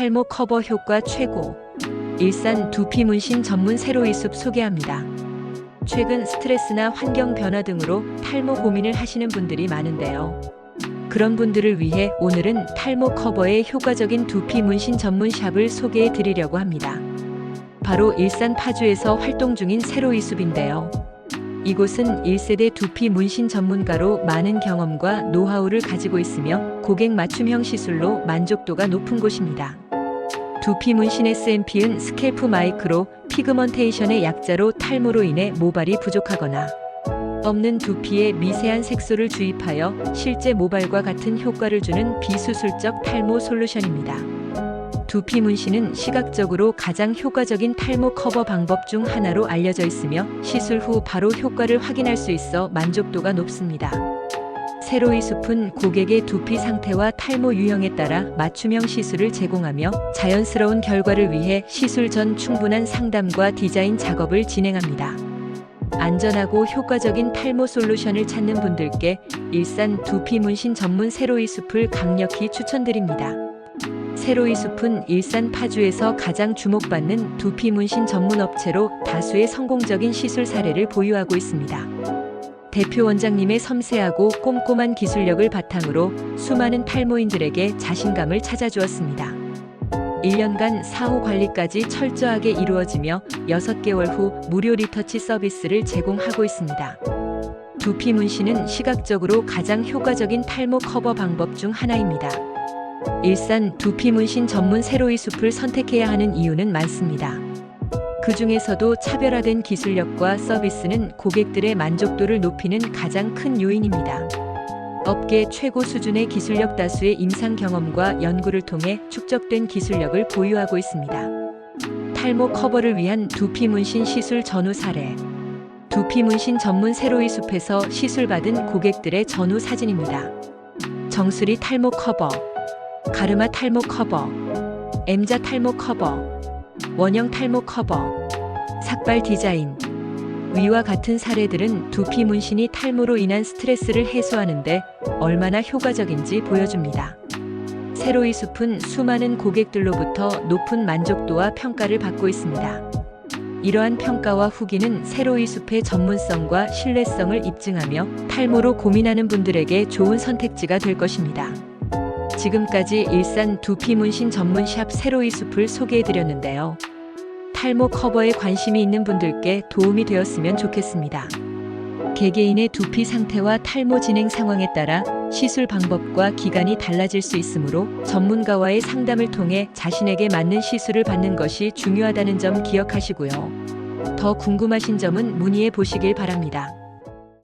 탈모 커버 효과 최고. 일산 두피 문신 전문 세로이 숲 소개합니다. 최근 스트레스나 환경 변화 등으로 탈모 고민을 하시는 분들이 많은데요. 그런 분들을 위해 오늘은 탈모 커버에 효과적인 두피 문신 전문 샵을 소개해 드리려고 합니다. 바로 일산 파주에서 활동 중인 세로이 숲인데요. 이곳은 1세대 두피 문신 전문가로 많은 경험과 노하우를 가지고 있으며 고객 맞춤형 시술로 만족도가 높은 곳입니다. 두피 문신 SMP은 스캘프 마이크로 피그먼테이션의 약자로 탈모로 인해 모발이 부족하거나 없는 두피에 미세한 색소를 주입하여 실제 모발과 같은 효과를 주는 비수술적 탈모 솔루션입니다. 두피 문신은 시각적으로 가장 효과적인 탈모 커버 방법 중 하나로 알려져 있으며 시술 후 바로 효과를 확인할 수 있어 만족도가 높습니다. 세로이 숲은 고객의 두피 상태와 탈모 유형에 따라 맞춤형 시술을 제공하며 자연스러운 결과를 위해 시술 전 충분한 상담과 디자인 작업을 진행합니다. 안전하고 효과적인 탈모 솔루션을 찾는 분들께 일산 두피 문신 전문 세로이 숲을 강력히 추천드립니다. 세로이 숲은 일산 파주에서 가장 주목받는 두피 문신 전문 업체로 다수의 성공적인 시술 사례를 보유하고 있습니다. 대표 원장님의 섬세하고 꼼꼼한 기술력을 바탕으로 수많은 탈모인들에게 자신감을 찾아주었습니다. 1년간 사후 관리까지 철저하게 이루어지며 6개월 후 무료 리터치 서비스를 제공하고 있습니다. 두피 문신은 시각적으로 가장 효과적인 탈모 커버 방법 중 하나입니다. 일산 두피 문신 전문 세로이 숲을 선택해야 하는 이유는 많습니다. 그 중에서도 차별화된 기술력과 서비스는 고객들의 만족도를 높이는 가장 큰 요인입니다. 업계 최고 수준의 기술력 다수의 임상 경험과 연구를 통해 축적된 기술력을 보유하고 있습니다. 탈모 커버를 위한 두피 문신 시술 전후 사례. 두피 문신 전문 세로이 숲에서 시술받은 고객들의 전후 사진입니다. 정수리 탈모 커버, 가르마 탈모 커버, M자 탈모 커버, 원형 탈모 커버, 삭발 디자인. 위와 같은 사례들은 두피 문신이 탈모로 인한 스트레스를 해소하는데 얼마나 효과적인지 보여줍니다. 세로이 숲은 수많은 고객들로부터 높은 만족도와 평가를 받고 있습니다. 이러한 평가와 후기는 세로이 숲의 전문성과 신뢰성을 입증하며 탈모로 고민하는 분들에게 좋은 선택지가 될 것입니다. 지금까지 일산 두피 문신 전문 샵 세로이 숲을 소개해 드렸는데요. 탈모 커버에 관심이 있는 분들께 도움이 되었으면 좋겠습니다. 개개인의 두피 상태와 탈모 진행 상황에 따라 시술 방법과 기간이 달라질 수 있으므로 전문가와의 상담을 통해 자신에게 맞는 시술을 받는 것이 중요하다는 점 기억하시고요. 더 궁금하신 점은 문의해 보시길 바랍니다.